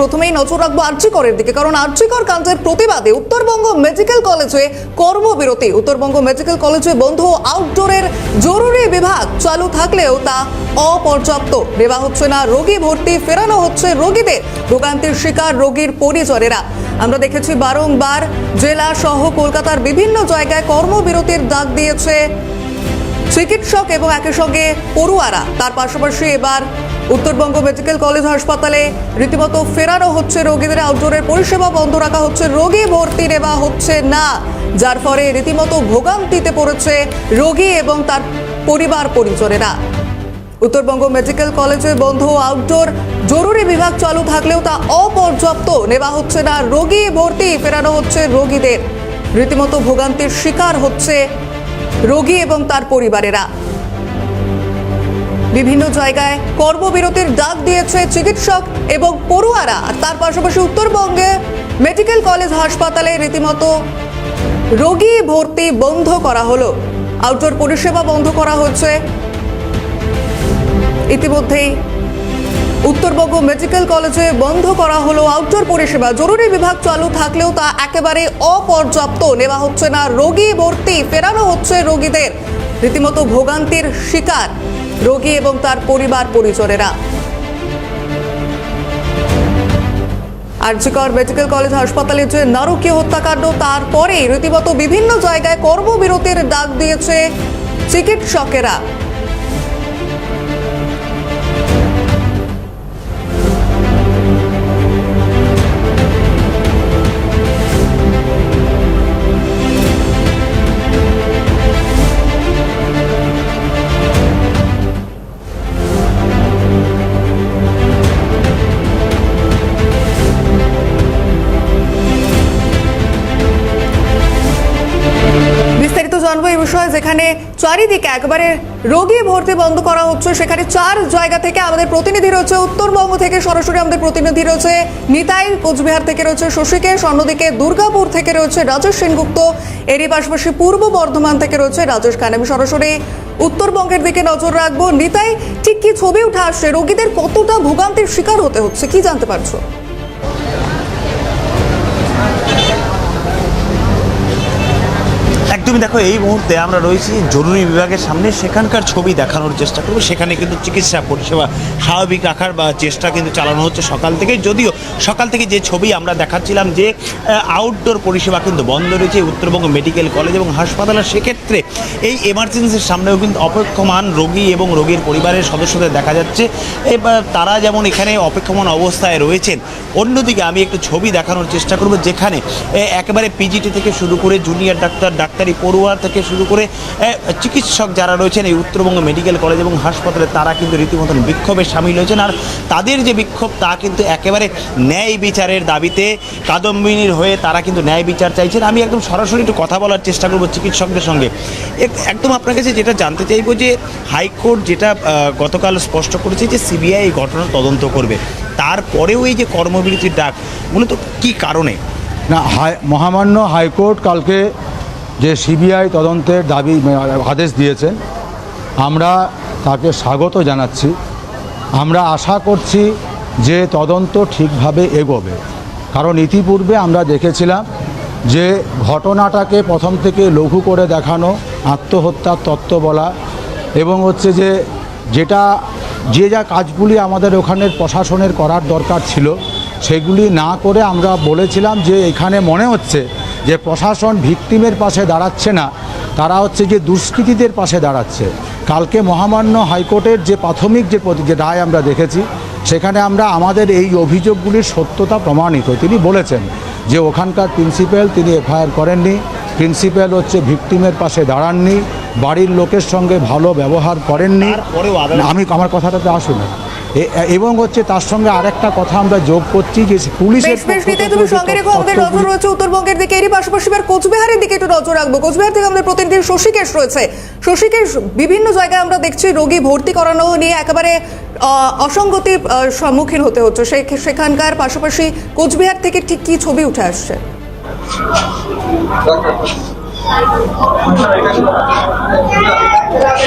প্রথমেই নজর রাখব আর্যিকরের দিকে, কারণ আর্যিকর কাণ্ডের প্রতিবাদে উত্তরবঙ্গ মেডিকেল কলেজে কর্মবিরতি। উত্তরবঙ্গ মেডিকেল কলেজে বন্ধ আউটডোরের জরুরি বিভাগ চালু থাকলেও তা অপর্যাপ্ত। দেওয়া হচ্ছে না, রোগী ভর্তি, ফেরানো হচ্ছে রোগীদের। ভোগান্তির শিকার রোগীর পরিজনেরা। আমরা দেখেছি বারংবার জেলা সহ কলকাতার বিভিন্ন জায়গায় কর্মবিরতির ডাক দিয়েছে চিকিৎসক এবং একই সঙ্গে পড়ুয়ারা। তার পাশাপাশি এবার উত্তরবঙ্গ মেডিকেল কলেজ হাসপাতালে রীতিমতো ফেরানো হচ্ছে রোগীদের আউটডোরের পরিষেবা বন্ধ রাখা হচ্ছে, রোগী ভর্তি নেওয়া হচ্ছে না। যার ফলে রীতিমতো ভোগান্তিতে পড়েছে রোগী এবং তার পরিবার পরিজনেরা। উত্তরবঙ্গ মেডিকেল কলেজে বন্ধ আউটডোর জরুরি বিভাগ চালু থাকলেও তা অপর্যাপ্ত। নেওয়া হচ্ছে না, রোগী ভর্তি, ফেরানো হচ্ছে রোগীদের। রীতিমতো ভোগান্তির শিকার হচ্ছে রোগী এবং তার পরিবারেরা। বিভিন্ন জায়গায় কর্মবিরতির ডাক দিয়েছে চিকিৎসক এবং পড়ুয়ারা। তার পাশাপাশি উত্তরবঙ্গে মেডিকেল কলেজ হাসপাতালে রীতিমতো রোগী ভর্তি বন্ধ করা হলো। আউটডোর পরিষেবা বন্ধ করা হচ্ছে। ইতিমধ্যেই উত্তরবঙ্গ মেডিকেল কলেজে বন্ধ করা হলো আউটডোর পরিষেবা। জরুরি বিভাগ চালু থাকলেও তা একেবারে অপর্যাপ্ত। নেওয়া হচ্ছে না। রোগী ভর্তি, ফেরানো হচ্ছে রোগীদের। রীতিমতো ভোগান্তির শিকার। রোগী এবং তার পরিবার পরিজনেরা। আরজিকর মেডিকেল কলেজ হাসপাতালে যে নারকীয় হত্যাকাণ্ড তারপরে রীতিমতো বিভিন্ন জায়গায় কর্মবিরতির ডাক দিয়েছে চিকিৎসকেরা। যেখানে চারিদিকে একবারে রোগী ভর্তি বন্ধ করা হচ্ছে, সেখানে চার জায়গা থেকে আমাদের প্রতিনিধি রয়েছে, উত্তরবঙ্গ থেকে সরাসরি আমাদের প্রতিনিধি রয়েছে, নিতাই কোচবিহার থেকে রয়েছে শশীকেশ, অন্যদিকে দুর্গাপুর থেকে রয়েছে রাজেশ সেনগুপ্ত, এরই পাশাপাশি পূর্ব বর্ধমান থেকে রয়েছে রাজেশ খান। আমি সরাসরি উত্তরবঙ্গের দিকে নজর রাখব। নিতাই, ঠিক কি ছবি উঠে আসছে? রোগীদের কতটা ভোগান্তির শিকার হতে হচ্ছে, কি জানতে পারছ? একদমই দেখো, এই মুহূর্তে আমরা রয়েছি জরুরি বিভাগের সামনে। সেখানকার ছবি দেখানোর চেষ্টা করব। সেখানে কিন্তু চিকিৎসা পরিষেবা স্বাভাবিক রাখার বা চেষ্টা কিন্তু চালানো হচ্ছে সকাল থেকে। যদিও সকাল থেকে যে ছবি আমরা দেখাচ্ছিলাম যে আউটডোর পরিষেবা কিন্তু বন্ধ রয়েছে উত্তরবঙ্গ মেডিকেল কলেজ এবং হাসপাতালে। সেক্ষেত্রে এই এমার্জেন্সির সামনেও কিন্তু অপেক্ষমান রোগী এবং রোগীর পরিবারের সদস্যদের দেখা যাচ্ছে। এবার তারা যেমন এখানে অপেক্ষমান অবস্থায় রয়েছেন, অন্যদিকে আমি একটু ছবি দেখানোর চেষ্টা করব, যেখানে একেবারে পিজিটি থেকে শুরু করে জুনিয়র ডাক্তার ডাক্তারি পড়ুয়া থেকে শুরু করে চিকিৎসক যারা রয়েছেন এই উত্তরবঙ্গ মেডিকেল কলেজ এবং হাসপাতালে, তারা কিন্তু রীতিমতন বিক্ষোভে সামিল হয়েছেন। আর তাদের যে বিক্ষোভ, তা কিন্তু একেবারে ন্যায় বিচারের দাবিতে কাদম্বিনীর হয়ে তারা কিন্তু ন্যায় বিচার চাইছেন। আমি একদম সরাসরি একটু কথা বলার চেষ্টা করব চিকিৎসকদের সঙ্গে। এক- একদম আপনার কাছে যেটা জানতে চাইব যে, হাইকোর্ট যেটা গতকাল স্পষ্ট করেছে যে, সিবিআই এই ঘটনার তদন্ত করবে। তারপরেও এই যে কর্মবিরতির ডাক, মূলত কি কারণে? না, হাই, মহামান্য হাইকোর্ট কালকে যে সিবিআই তদন্তের দাবি আদেশ দিয়েছেন আমরা তাকে স্বাগত জানাচ্ছি। আমরা আশা করছি যে তদন্ত ঠিকভাবে এগোবে। কারণ ইতিপূর্বে আমরা দেখেছিলাম যে ঘটনাটাকে প্রথম থেকে লঘু করে দেখানো, আত্মহত্যার তত্ত্ব বলা এবং হচ্ছে যে যেটা, যে যা কাজগুলি আমাদের ওখানের প্রশাসনের করার দরকার ছিল, সেগুলি না করে আমরা বলেছিলাম যে এখানে মনে হচ্ছে যে প্রশাসন ভিকটিমের পাশে দাঁড়াচ্ছে না তারা হচ্ছে যে দুষ্কৃতীদের পাশে দাঁড়াচ্ছে। কালকে মহামান্য হাইকোর্টের যে প্রাথমিক যে রায় আমরা দেখেছি সেখানে আমরা আমাদের এই অভিযোগগুলির সত্যতা প্রমাণিত। তিনি বলেছেন যে ওখানকার প্রিন্সিপাল তিনি এফআইআর করেননি প্রিন্সিপাল হচ্ছে ভিকটিমের পাশে দাঁড়াননি বাড়ির লোকের সঙ্গে ভালো ব্যবহার করেননি। আমি আমার কথাটাতে আসুন। এবং হচ্ছে তার সঙ্গে আরেকটা কথা আমরা যোগ করছি যে পুলিশের তুমি সঙ্গে রেখো আমাদের নজর রয়েছে উত্তরবঙ্গের দিকে। এরই পাশাপাশি এবার কোচবিহারের দিকে একটু নজর রাখব। কোচবিহার থেকে আমাদের প্রতিনিধি শশীকেশ রয়েছে। শশীকেশ বিভিন্ন জায়গায় আমরা দেখছি রোগী ভর্তি করানো নিয়ে একেবারে অসঙ্গতির সম্মুখীন হতে হচ্ছে। সে- সেখানকার পাশাপাশি কোচবিহার থেকে ঠিক কি ছবি উঠে আসছে?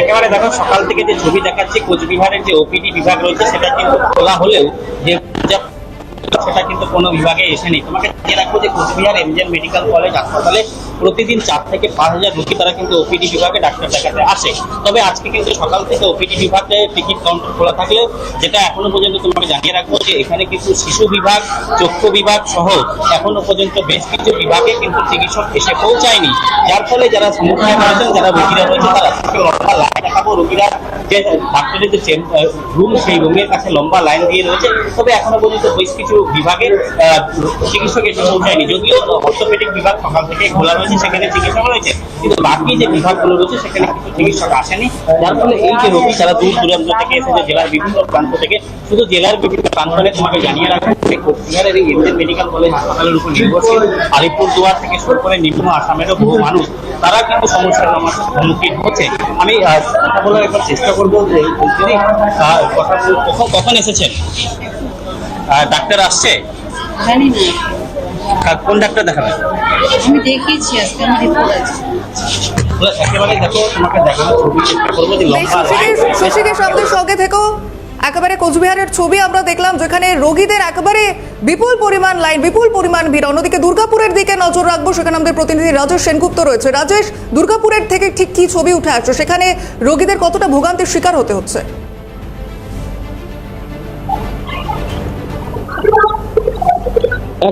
একেবারে দেখো, সকাল থেকে যে ছবি দেখাচ্ছে, কোচবিহারের যে ওপিডি বিভাগ রয়েছে, সেটা কিন্তু খোলা হলেও যে সেটা কিন্তু কোনো বিভাগে এসে নেই। তোমাকে রাখব যে কোচবিহার এমজিএম মেডিকেল কলেজ হাসপাতালে প্রতিদিন চার থেকে পাঁচ হাজার রোগী তারা কিন্তু ওপিডি বিভাগে ডাক্তার দেখাতে আসে। তবে আজকে কিন্তু সকাল থেকে ওপিডি বিভাগে টিকিট কাউন্টার খোলা থাকলেও যেটা এখনও পর্যন্ত তোমাকে জানিয়ে রাখব যে এখানে কিন্তু শিশু বিভাগ, চক্ষু বিভাগ সহ এখনও পর্যন্ত বেশ কিছু বিভাগে কিন্তু চিকিৎসক এসে পৌঁছায়নি। যার ফলে যারা সমস্যায় রয়েছেন যারা রোগীরা রয়েছে, তারা লম্বা লাইন দেখাবো। রোগীরা যে ডাক্তারের যে রুম, সেই রুমের কাছে লম্বা লাইন দিয়ে রয়েছে। তবে এখনও পর্যন্ত বেশ কিছু বিভাগের চিকিৎসক এসে পৌঁছায়নি। যদিও অর্থোপেডিক বিভাগ সকাল থেকে খোলা রয়েছে সেখানে চিকিৎসক রয়েছে। কিন্তু বাকি যে বিভাগগুলো রয়েছে, সেখানে কিন্তু চিকিৎসক আসেনি। যার ফলে এই যে রোগী যারা দূর দূরান্ত থেকে এসেছে, জেলার বিভিন্ন প্রান্ত থেকে, শুধু জেলার বিভিন্ন প্রান্তরে তোমাকে জানিয়ে রাখব যে কোচবিহারের এই এমজেন মেডিকেল কলেজ হাসপাতালের উপর নির্ভরশীল। আলিপুরদুয়ার থেকে শুরু করে নিম্ন আসামেরও বহু মানুষ, তারা কিন্তু সমস্যার আমার সম্মুখীন হচ্ছে। আমি কথা বলার একবার চেষ্টা করব যে কথা কখন এসেছেন? ডাক্তার আসছে? জানি না। কোন ডাক্তার দেখাবেন আমি দেখিয়েছি আজকে আমার রিপোর্ট আছে একেবারে দেখো তোমাকে দেখানোর ছবি চেষ্টা করব যে লম্বা শশীকেশ শশীকেশ সঙ্গে থেকো। একেবারে কোচবিহারের ছবি আমরা দেখলাম যেখানে রোগীদের একেবারে বিপুল পরিমাণ লাইন বিপুল পরিমাণ ভিড়। অন্যদিকে দুর্গাপুরের দিকে নজর রাখব সেখানে আমাদের প্রতিনিধি রাজেশ সেনগুপ্ত রয়েছে। রাজেশ দুর্গাপুরের থেকে ঠিক কি ছবি উঠে আসছে? সেখানে রোগীদের কতটা ভোগান্তির শিকার হতে হচ্ছে?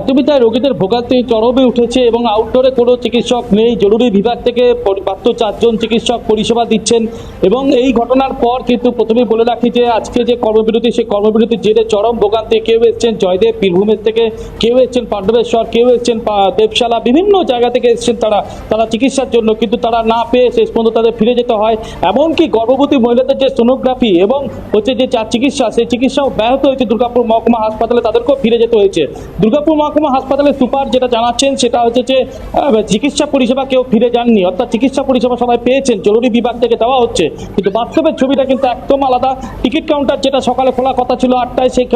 একদমই রোগীদের ভোগান্তি চরমে উঠেছে এবং আউটডোরে কোনো চিকিৎসক নেই। জরুরি বিভাগ থেকে মাত্র চারজন চিকিৎসক পরিষেবা দিচ্ছেন এবং এই ঘটনার পর কিন্তু প্রথমেই বলে রাখি যে আজকে যে কর্মবিরতি, সেই কর্মবিরতির জেরে চরম ভোগান্তি। কেউ এসছেন জয়দেব, বীরভূমের থেকে। কেউ এসছেন পাণ্ডবেশ্বর, কেউ এসছেন দেবশালা। বিভিন্ন জায়গা থেকে এসছেন তারা। তারা চিকিৎসার জন্য কিন্তু তারা না পেয়ে শেষ পর্যন্ত তাদের ফিরে যেতে হয়। এমনকি গর্ভবতী মহিলাদের যে সোনোগ্রাফি এবং হচ্ছে যে যা চিকিৎসা, সেই চিকিৎসাও ব্যাহত হয়েছে দুর্গাপুর মহকুমা হাসপাতালে। তাদেরকেও ফিরে যেতে হয়েছে। দুর্গাপুর মহকুমা হাসপাতালের সুপার যেটা জানাচ্ছেন, সেটা হচ্ছে যে চিকিৎসা পরিষেবা কেউ ফিরে যাননি। অর্থাৎ চিকিৎসা পরিষেবা সবাই পেয়েছেন, জরুরি বিভাগ থেকে দেওয়া হচ্ছে। কিন্তু বাস্তবের ছবিটা কিন্তু একদম আলাদা। টিকিট কাউন্টার যেটা সকালে খোলা কথা ছিল আটটায়, সেই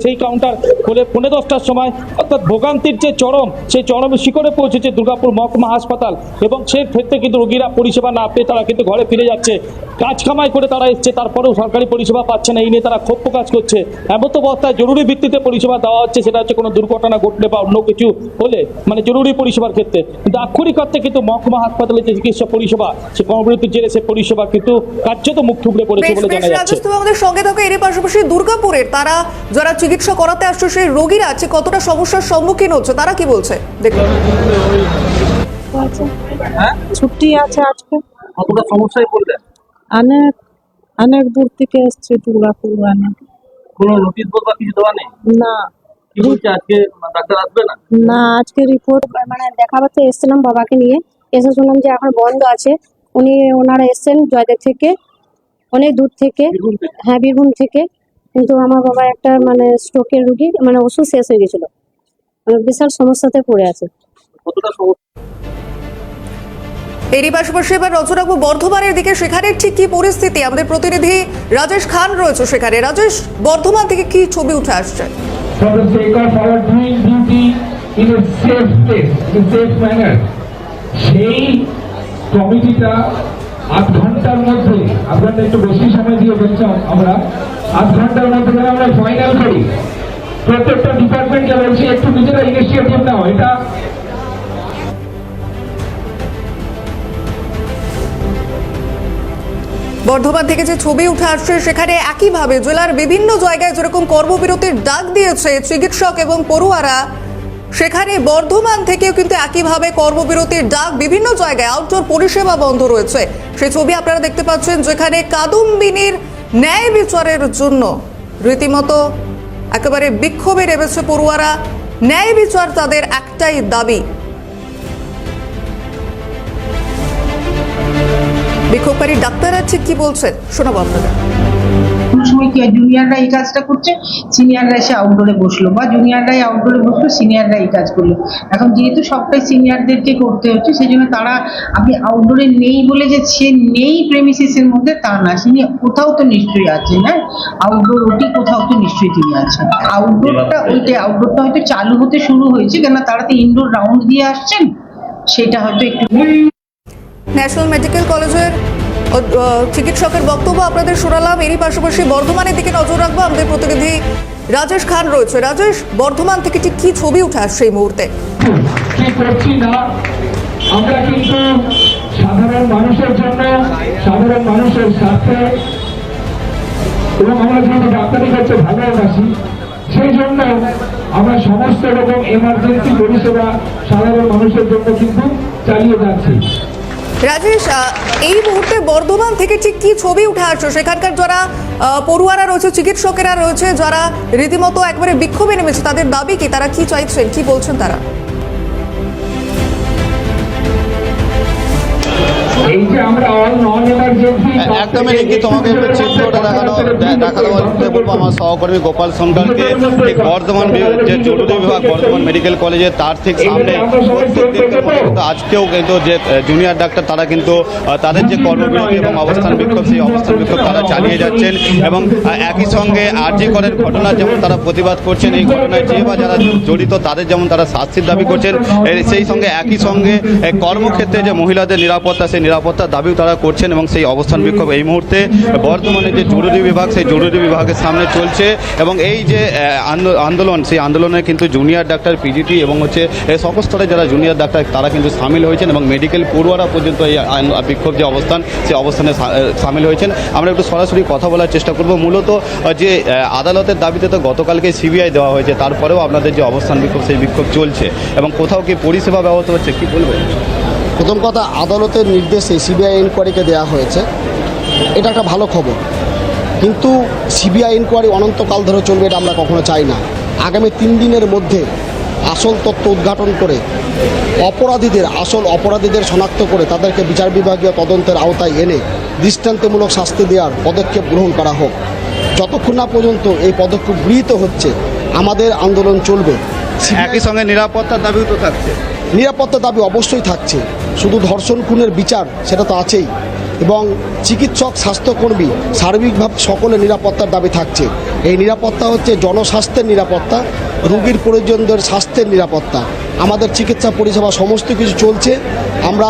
সেই- কাউন্টার খোলে পৌনে দশটার সময়। অর্থাৎ ভোগান্তির যে চরম, সেই চরম শিখরে পৌঁছেছে দুর্গাপুর মহকুমা হাসপাতাল। এবং সেই ক্ষেত্রে কিন্তু রোগীরা পরিষেবা না পেয়ে তারা কিন্তু ঘরে ফিরে যাচ্ছে। কাজ কামাই করে তারা এসছে, তারপরেও সরকারি পরিষেবা পাচ্ছে না। এই নিয়ে তারা ক্ষোভ প্রকাশ করছে। এমন তো অবস্থায় জরুরি ভিত্তিতে পরিষেবা দেওয়া হচ্ছে, সেটা হচ্ছে কোনো দুর্ঘটনা ঘটলে বা অন্য কিছু হলে মানে জরুরি পরিষেবার ক্ষেত্রে। কিন্তু আক্ষরিক অর্থে কিন্তু মহকুমা হাসপাতালে যে চিকিৎসা পরিষেবা সে কর্মবিরতির জেরে সে পরিষেবা কিন্তু কার্যত মুখ থুবড়ে পড়েছে বলে জানা যাচ্ছে। আমাদের সঙ্গে থাকো। এরই পাশাপাশি দুর্গাপুরের তারা যারা চিকিৎসা করাতে আসছে সেই রোগীরা আছে কতটা সমস্যার সম্মুখীন হচ্ছে তারা কি বলছে? দেখুন। আছে ছুটি আছে আজকে। কতটা সমস্যায় পড়লেন অনেক অনেক দূর থেকে এসছে দুর্গাপুর অনেক কোনো নোটিশ বোর্ড বা কিছু দেওয়া নেই? না। কি বলছে? আজকে ডাক্তার আসবে না? না আজকে রিপোর্ট মানে দেখাতে এসেছিলাম বাবাকে নিয়ে। এসে শুনলাম যে এখন বন্ধ আছে। উনি ওনারা এসেছেন জয়দেব থেকে অনেক দূর থেকে। হ্যাঁ বীরভূম থেকে। কিন্তু আমার বাবা একটা মানে স্ট্রোকের রুগী মানে ওষুধ শেষ হয়ে গেছিল। মানে বিশাল সমস্যাতে পড়ে আছে। কতটা এরই পাশাপাশি এবার নজর রাখব বর্ধমানের দিকে। সেখানে ঠিক কি পরিস্থিতি? আমাদের প্রতিনিধি রাজেশ খান রয়েছে সেখানে। রাজেশ বর্ধমান থেকে কি ছবি উঠে আসছে? For the sake of our doing duty in a safe place, in a safe manner. সেই কমিটিটা আধ ঘণ্টার মধ্যে আপনারা একটু বেশি সময় দিয়ে বলছেন আমরা আধ ঘণ্টার মধ্যে যেন আমরা ফাইনাল করি প্রত্যেকটা ডিপার্টমেন্টকে বলছি একটু নিজেরা ইনিশিয়েটিভ নাও এটা বর্ধমান থেকে যে ছবি উঠে আসছে, সেখানে একইভাবে জেলার বিভিন্ন জায়গায় যেরকম কর্মবিরতির ডাক দিয়েছে চিকিৎসক এবং পড়ুয়ারা, সেখানে বর্ধমান থেকেও কিন্তু একইভাবে কর্মবিরতির ডাক বিভিন্ন জায়গায় আউটডোর পরিষেবা বন্ধ রয়েছে। সেই ছবি আপনারা দেখতে পাচ্ছেন যেখানে কাদম্বিনীর ন্যায় বিচারের জন্য রীতিমতো একেবারে বিক্ষোভে নেমেছে পড়ুয়ারা। ন্যায় বিচার তাদের একটাই দাবি। বিক্ষোভকারী ডাক্তাররা ঠিক কি বলছেন? শোনাবো আপনাদের। কোন সময় কি জুনিয়ররা এই কাজটা করছে সিনিয়ররা এসে আউটডোরে বসল বা জুনিয়ররাই আউটডোরে বসল সিনিয়ররা এই কাজ করল। এখন যেহেতু সবটাই সিনিয়রদেরকে করতে হচ্ছে সেই জন্য তারা আপনি আউটডোরে নেই বলে যে সে নেই প্রেমিসিসের মধ্যে তা না। তিনি কোথাও তো নিশ্চয়ই আছেন হ্যাঁ? আউটডোর ওটি কোথাও তো নিশ্চয়ই তিনি আছেন। আউটডোরটা ওইটাই আউটডোরটা হয়তো চালু হতে শুরু হয়েছে কেন তারা তো ইনডোর রাউন্ড দিয়ে আসছেন সেটা হয়তো একটু ন্যাশনাল মেডিকেল কলেজের চিকিৎসকের বক্তব্য আপনাদের শোনালাম। এরই পাশাপাশি বর্ধমানের দিকে নজর রাখব। আমাদের প্রতিনিধি রাজেশ খান রয়েছে। রাজেশ, বর্ধমান থেকে ঠিক কি ছবি উঠে আসছে এই মুহূর্তে? আমরা কিন্তু সাধারণ মানুষের জন্য, সাধারণ মানুষের স্বার্থে এবং আমরা যেহেতু করতে ভালোবাসি, সেই জন্য আমরা সমস্ত রকম এমার্জেন্সি পরিষেবা সাধারণ মানুষের জন্য কিন্তু চালিয়ে যাচ্ছি। রাজেশ এই মুহূর্তে বর্ধমান থেকে ঠিক কি ছবি উঠে আসছো? সেখানকার যারা পড়ুয়ারা রয়েছে, চিকিৎসকেরা রয়েছে, যারা রীতিমতো একবারে বিক্ষোভে নেমেছে, তাদের দাবি কি? তারা কি চাইছেন? কি বলছেন তারা? একদমই ঠিকই তোমাকে চিত্রটা দেখানো দে- বলব আমার সহকর্মী গোপাল বর্ধমান যে জরুরি বিভাগ বর্ধমান মেডিকেল কলেজে তার ঠিক সামনে আজকেও কিন্তু যে জুনিয়র ডাক্তার তারা কিন্তু তাদের যে কর্মবিরতি এবং অবস্থান বিক্ষোভ সেই অবস্থান বিক্ষোভ তারা চালিয়ে যাচ্ছেন এবং একই সঙ্গে আরজি করের ঘটনা যেমন তারা প্রতিবাদ করছেন এই ঘটনায় যে বা যারা জড়িত তাদের যেমন তারা শাস্তির দাবি করছেন সেই সঙ্গে একই সঙ্গে কর্মক্ষেত্রে যে মহিলাদের নিরাপত্তা সেই নিরাপত্তার দাবিও তারা করছেন এবং সেই অবস্থান বিক্ষোভ এই মুহূর্তে বর্তমানে যে জরুরি বিভাগ, সেই জরুরি বিভাগের সামনে চলছে এবং এই যে আন্দোলন, সেই আন্দোলনে কিন্তু জুনিয়র ডাক্তার পিজিটি এবং হচ্ছে সকল স্তরে যারা জুনিয়র ডাক্তার তারা কিন্তু সামিল হয়েছেন এবং মেডিকেল পড়ুয়ারা পর্যন্ত এই বিক্ষোভ যে অবস্থান সেই অবস্থানে সামিল হয়েছেন। আমরা একটু সরাসরি কথা বলার চেষ্টা করব। মূলত যে আদালতের দাবিতে তো গতকালকে সিবিআই দেওয়া হয়েছে, তারপরেও আপনাদের যে অবস্থান বিক্ষোভ, সেই বিক্ষোভ চলছে এবং কোথাও কি পরিষেবা ব্যাহত হচ্ছে, কি বলবেন? প্রথম কথা আদালতের নির্দেশে সিবিআই ইনকোয়ারিকে দেওয়া হয়েছে। এটা একটা ভালো খবর। কিন্তু সিবিআই ইনকোয়ারি অনন্তকাল ধরে চলবে এটা আমরা কখনো চাই না। আগামী তিন দিনের মধ্যে আসল তথ্য উদ্ঘাটন করে অপরাধীদের আসল অপরাধীদের শনাক্ত করে তাদেরকে বিচার বিভাগীয় তদন্তের আওতায় এনে দৃষ্টান্তমূলক শাস্তি দেওয়ার পদক্ষেপ গ্রহণ করা হোক। যতক্ষণ না পর্যন্ত এই পদক্ষেপ গৃহীত হচ্ছে আমাদের আন্দোলন চলবে। একই সঙ্গে নিরাপত্তার দাবিও তো থাকছে। নিরাপত্তার দাবি অবশ্যই থাকছে। শুধু ধর্ষণ খুনের বিচার সেটা তো আছেই। এবং চিকিৎসক স্বাস্থ্যকর্মী সার্বিকভাবে সকলের নিরাপত্তার দাবি থাকছে। এই নিরাপত্তা হচ্ছে জনস্বাস্থ্যের নিরাপত্তা রোগীর পরিজনদের স্বাস্থ্যের নিরাপত্তা। আমাদের চিকিৎসা পরিষেবা সমস্ত কিছু চলছে। আমরা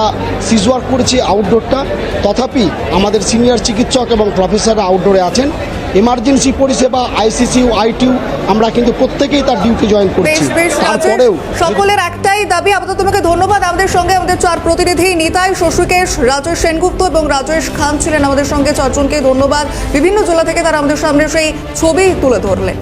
সিজওয়ার্ক করেছি আউটডোরটা তথাপি আমাদের সিনিয়র চিকিৎসক এবং প্রফেসররা আউটডোরে আছেন। এমার্জেন্সি পরিষেবা আইসিসিউ আইটিউ আমরা কিন্তু প্রত্যেকেই তার ডিউটি জয়েন করছি। তারপরেও সকলের একটাই দাবি আপাতত তোমাকে ধন্যবাদ। আমাদের সঙ্গে আমাদের চার প্রতিনিধি, নিতাই শশুকেশ রাজেশ সেনগুপ্ত এবং রাজেশ খান ছিলেন আমাদের সঙ্গে। চারজনকে ধন্যবাদ। বিভিন্ন জেলা থেকে তারা আমাদের সামনে সেই ছবি তুলে ধরলেন।